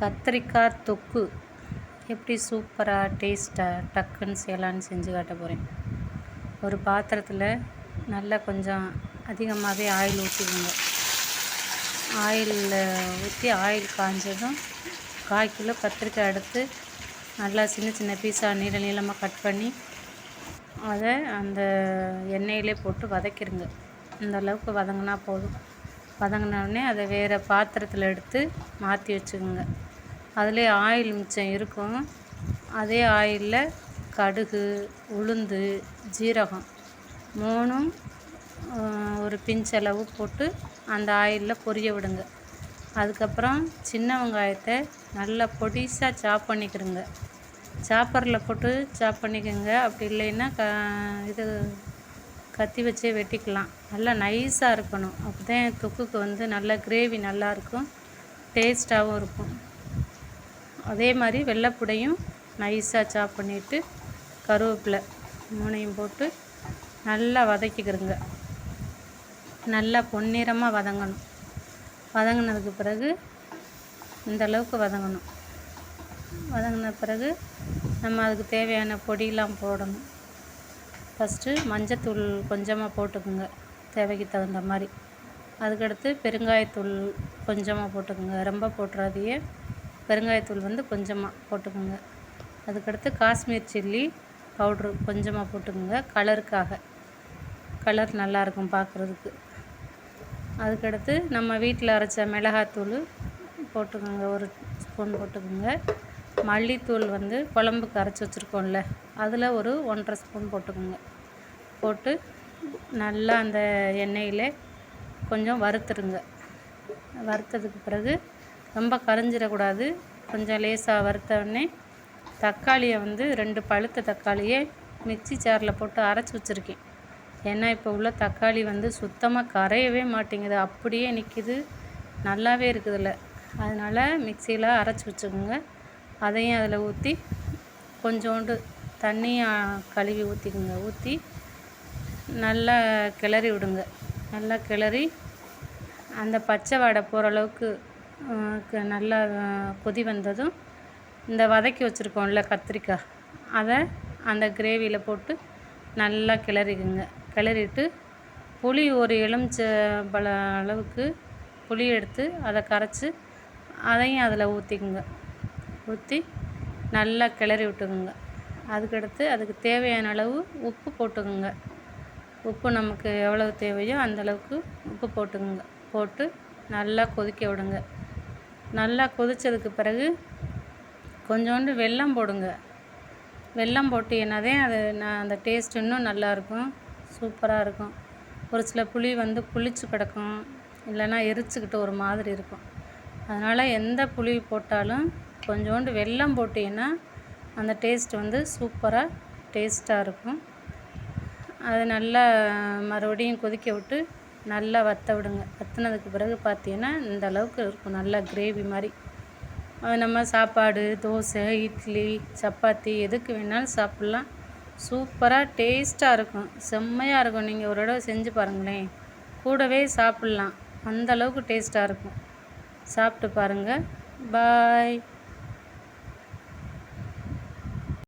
கத்திரிக்காய் தொக்கு. எப்படி சூப்பராக டேஸ்ட்டாக டக்குன்னு செய்யலான்னு செஞ்சு காட்ட போகிறேன் ஒரு பாத்திரத்தில் நல்லா கொஞ்சம் அதிகமாகவே ஆயில் ஊற்றிக்கோங்க ஆயிலில் ஊற்றி ஆயில் காஞ்சதும் கால் கிலோ கத்திரிக்காய் எடுத்து நல்லா சின்ன சின்ன பீஸாக நீள நீளமாக கட் பண்ணி அதை அந்த எண்ணெயிலே போட்டு வதக்கிடுங்க. இந்த அளவுக்கு வதங்கினா போதும். வதங்கினோடனே அதை வேறு பாத்திரத்தில் எடுத்து மாற்றி வச்சுக்கோங்க. அதிலே ஆயில் மிச்சம் இருக்கும். அதே ஆயிலில் கடுகு உளுந்து ஜீரகம் மூணும் ஒரு பிஞ்சளவு போட்டு அந்த ஆயிலில் பொரிய விடுங்க. அதுக்கப்புறம் சின்ன வெங்காயத்தை நல்லா பொடிசாக சாப் பண்ணிக்கிறங்க சாப்பரில் போட்டு சாப் பண்ணிக்கோங்க. அப்படி இல்லைன்னா க இது கத்தி வச்சே வெட்டிக்கலாம். நல்லா நைஸாக இருக்கணும். அப்போ தான் தொக்குக்கு வந்து நல்லா கிரேவி நல்லாயிருக்கும் டேஸ்ட்டாகவும் இருக்கும். அதே மாதிரி வெள்ளைப்புடையும் நைஸாக சாப் பண்ணிவிட்டு கருவேப்பிலை மூணையும் போட்டு நல்லா வதக்கிக்கிறங்க நல்லா பொன்னிறமாக வதங்கணும். வதங்கினதுக்கு பிறகு இந்தளவுக்கு வதங்கணும். வதங்கின பிறகு நம்ம அதுக்கு தேவையான பொடியெலாம் போடணும். ஃபஸ்ட்டு மஞ்சத்தூள் கொஞ்சமாக போட்டுக்கோங்க. தேவைக்கு தகுந்த மாதிரி. அதுக்கடுத்து பெருங்காயத்தூள் கொஞ்சமாக போட்டுக்கோங்க. ரொம்ப போட்டுறாதையே பெருங்காயத்தூள் வந்து கொஞ்சமாக போட்டுக்கோங்க. அதுக்கடுத்து காஷ்மீர் சில்லி பவுட்ரு கொஞ்சமாக போட்டுக்கோங்க கலருக்காக. கலர் நல்லாயிருக்கும் பார்க்குறதுக்கு அதுக்கடுத்து நம்ம வீட்டில் அரைச்ச மிளகாத்தூள் போட்டுக்கோங்க ஒரு ஸ்பூன் போட்டுக்கோங்க. மல்லித்தூள் வந்து குழம்புக்கு அரைச்சி வச்சுருக்கோம்ல அதில் ஒரு ஒன்றரை ஸ்பூன் போட்டுக்கோங்க. போட்டு நல்லா அந்த எண்ணெயில் கொஞ்சம் வறுத்துருங்க. வறுத்ததுக்கு பிறகு ரொம்ப கரைஞ்சிடக்கூடாது. கொஞ்சம் லேசாக வறுத்தவுடனே தக்காளியை வந்து ரெண்டு பழுத்த தக்காளியை மிக்சி ஜாரில் போட்டு அரைச்சி வச்சுருக்கேன். ஏன்னா இப்போ உள்ள தக்காளி வந்து சுத்தமாக கரையவே மாட்டேங்குது. அப்படியே நிற்கிது நல்லாவே இருக்குதில்ல. அதனால் மிக்சியில் அரைச்சி வச்சுக்கோங்க. அதையும் அதில் ஊற்றி கொஞ்சோண்டு தண்ணியை கழுவி ஊற்றிக்குங்க ஊற்றி நல்லா கிளறி விடுங்க. நல்லா கிளறி அந்த பச்சை வாடை போகிற அளவுக்கு நல்லா கொதி வந்ததும் இந்த வதக்கி வச்சுருக்கோம்ல கத்திரிக்காய் அதை அந்த கிரேவியில் போட்டு நல்லா கிளறிக்குங்க கிளறிட்டு புளி ஒரு எலுமிச்ச பல அளவுக்கு புளி எடுத்து அதை கரைச்சி அதையும் அதில் ஊற்றிக்குங்க ஊற்றி நல்லா கிளறி விட்டுக்குங்க. அதுக்கடுத்து அதுக்கு தேவையான அளவு உப்பு போட்டுக்குங்க. உப்பு நமக்கு எவ்வளவு தேவையோ அந்தளவுக்கு உப்பு போட்டுக்குங்க. போட்டு நல்லா கொதிக்க விடுங்க. நல்லா கொதித்ததுக்கு பிறகு கொஞ்சோண்டு வெல்லம் போடுங்க. வெல்லம் போட்டீங்கன்னாதே அது நான் அந்த டேஸ்ட் இன்னும் நல்லாயிருக்கும் சூப்பராக இருக்கும். ஒரு சில புளி வந்து புளிச்சு கிடக்கும். இல்லைன்னா எரிச்சுக்கிட்டு ஒரு மாதிரி இருக்கும். அதனால் எந்த புளி போட்டாலும் கொஞ்சோண்டு வெல்லம் போட்டிங்கன்னா அந்த டேஸ்ட் வந்து சூப்பராக டேஸ்ட்டாக இருக்கும். அது நல்லா மறுபடியும் கொதிக்க விட்டு நல்லா வற்ற விடுங்க. வற்றினதுக்கு பிறகு பார்த்தீங்கன்னா இந்த அளவுக்கு இருக்கும். நல்லா கிரேவி மாதிரி. அது நம்ம சாப்பாடு தோசை இட்லி சப்பாத்தி எதுக்கு வேணாலும் சாப்பிட்லாம். சூப்பராக டேஸ்ட்டாக இருக்கும். செம்மையாக இருக்கும். நீங்கள் ஒரு தடவை செஞ்சு பாருங்களேன். கூடவே சாப்பிட்லாம். அந்தளவுக்கு டேஸ்ட்டாக இருக்கும். சாப்பிட்டு பாருங்கள் பாய்